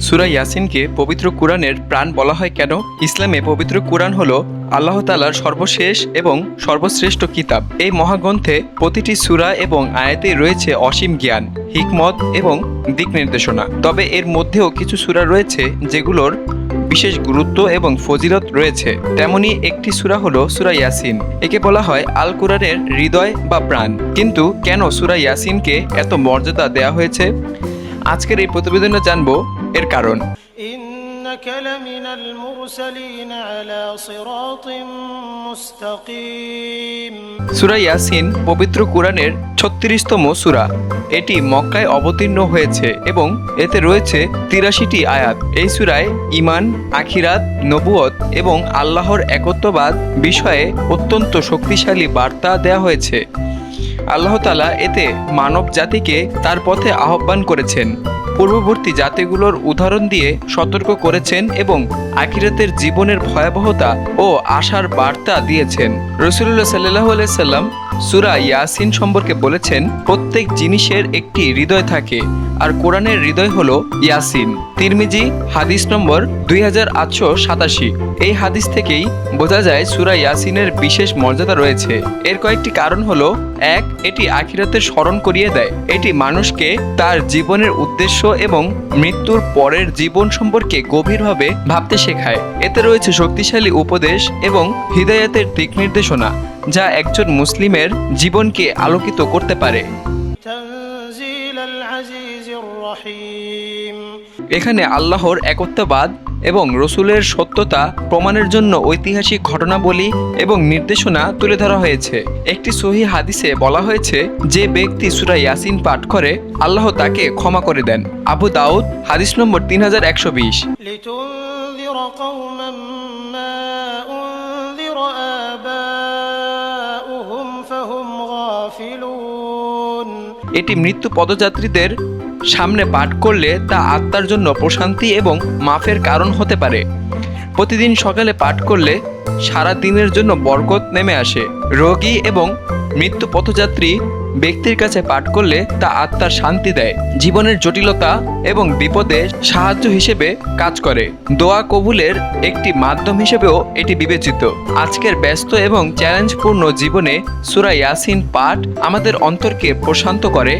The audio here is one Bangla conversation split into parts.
সুরা ইয়াসিনকে পবিত্র কোরআনের প্রাণ বলা হয় কেন? ইসলামে পবিত্র কোরআন হল আল্লাহ তালার সর্বশেষ এবং সর্বশ্রেষ্ঠ কিতাব। এই মহাগ্রন্থে প্রতিটি সুরা এবং আয়াতে রয়েছে অসীম জ্ঞান, হিকমত এবং দিক নির্দেশনা। তবে এর মধ্যেও কিছু সুরা রয়েছে যেগুলোর বিশেষ গুরুত্ব এবং ফজিলত রয়েছে। তেমনি একটি সুরা হলো সুরা ইয়াসিন। একে বলা হয় আল কুরানের হৃদয় বা প্রাণ। কিন্তু কেন সুরা ইয়াসিনকে এত মর্যাদা দেয়া হয়েছে? আজকের এই প্রতিবেদনে জানব এর কারণ। إنك لمن المرسلين على صراط مستقيم সূরা ইয়াসিন পবিত্র কোরআনের ছত্রিশতম সূরা এটি মক্কায় অবতীর্ণ হয়েছে এবং এতে রয়েছে তিরাশিটি আয়াত এই সূরায় ইমান আখিরাত নবুয়ত এবং আল্লাহর একত্ববাদ বিষয়ে অত্যন্ত শক্তিশালী বার্তা দেওয়া হয়েছে আল্লাহ তালা এতে মানব জাতিকে তার পথে আহ্বান করেছেন পূর্ববর্তী জাতিগুলোর উদাহরণ দিয়ে সতর্ক করেছেন এবং আখিরাতের জীবনের ভয়াবহতা ও আশার বার্তা দিয়েছেন। রসুল্লাহ সাল্লাহ সাল্লাম সুরা ইয়াসিন সম্পর্কে বলেছেন, প্রত্যেক জিনিসের একটি হৃদয় থাকে, আর কোরআনের হৃদয় হলো ইয়াসিন। তিরমিজি, হাদিস নম্বর দুই হাজার আটশো সাতাশি। এই হাদিস থেকেই বোঝা যায় সুরা ইয়াসিনের বিশেষ মর্যাদা রয়েছে। এর কয়েকটি কারণ হলো, এক, এটি আখিরাতের স্মরণ করিয়ে দেয়। এটি মানুষকে তার জীবনের উদ্দেশ্য এবং মৃত্যুর পরের জীবন সম্পর্কে গভীরভাবে ভাবতে শেখায়। এতে রয়েছে শক্তিশালী উপদেশ এবং হৃদয়াতের দিক নির্দেশনা। যা একজন মুসলিমের জীবনকে আলোকিত করতে পারে تنزيل العزيز الرحيم এখানে আল্লাহর একত্ববাদ এবং রসুলের সত্যতা প্রমাণের জন্য ঐতিহাসিক ঘটনাবলী এবং নির্দেশনা তুলে ধরা হয়েছে একটি সহি হাদিসে বলা হয়েছে যে ব্যক্তি সুরা ইয়াসিন পাঠ করে আল্লাহ তাকে ক্ষমা করে দেন আবু দাউদ হাদিস নম্বর তিন হাজার একশো বিশ لتنذر قوما ما أنذر آباؤهم فهم غافلون এটি মৃত্যু পদযাত্রীদের সামনে পাঠ করলে তা আত্মার জন্য প্রশান্তি এবং মাফের কারণ হতে পারে। প্রতিদিন সকালে পাঠ করলে সারা দিনের জন্য বরকত নেমে আসে। রোগী এবং মৃত্যু পথযাত্রী ব্যক্তির কাছে পাঠ করলে তা আত্মার শান্তি দেয়, জীবনের জটিলতা এবং বিপদে সাহায্য হিসেবে কাজ করে। দোয়া কবুলের একটি মাধ্যম হিসেবেও এটি বিবেচিত। আজকের ব্যস্ত এবং চ্যালেঞ্জপূর্ণ জীবনে সুরা ইয়াসিন পাঠ আমাদের অন্তরকে প্রশান্ত করে,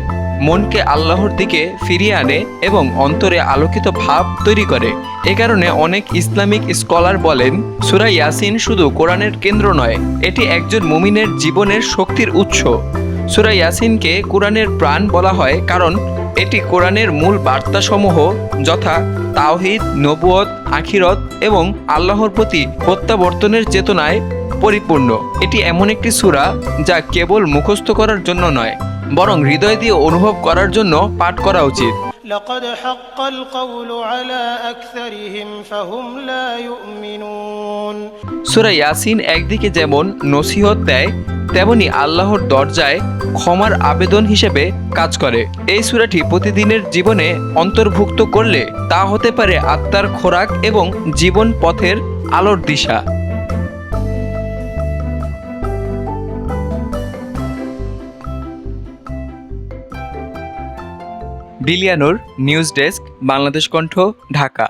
মনকে আল্লাহর দিকে ফিরিয়ে আনে এবং অন্তরে আলোকিত ভাব তৈরি করে। এ কারণে অনেক ইসলামিক স্কলার বলেন, সুরা ইয়াসিন শুধু কোরআনের কেন্দ্র নয়, এটি একজন মুমিনের জীবনের শক্তির উৎস। সুরা ইয়াসিনকে কোরআনের প্রাণ বলা হয় কারণ এটি কোরআনের মূল বার্তাসমূহ যথা তাওহিদ নবুয়ত আখিরত এবং আল্লাহর প্রতি প্রত্যাবর্তনের চেতনায় পরিপূর্ণ এটি এমন একটি সূরা যা কেবল মুখস্থ করার জন্য নয় বরং হৃদয় দিয়ে অনুভব করার জন্য পাঠ করা উচিত لقد حق القول على أكثرهم فهم لا يؤمنون সূরা ইয়াসিন একদিকে যেমন নসিহত দেয় তেমনি আল্লাহর দরজায় ক্ষমার আবেদন হিসেবে কাজ করে। এই সূরাটি প্রতিদিনের জীবনে অন্তর্ভুক্ত করলে তা হতে পারে আত্মার খোরাক এবং জীবন পথের আলোর দিশা। বিলিয়ানোর, নিউজ ডেস্ক, বাংলাদেশ কণ্ঠ, ঢাকা।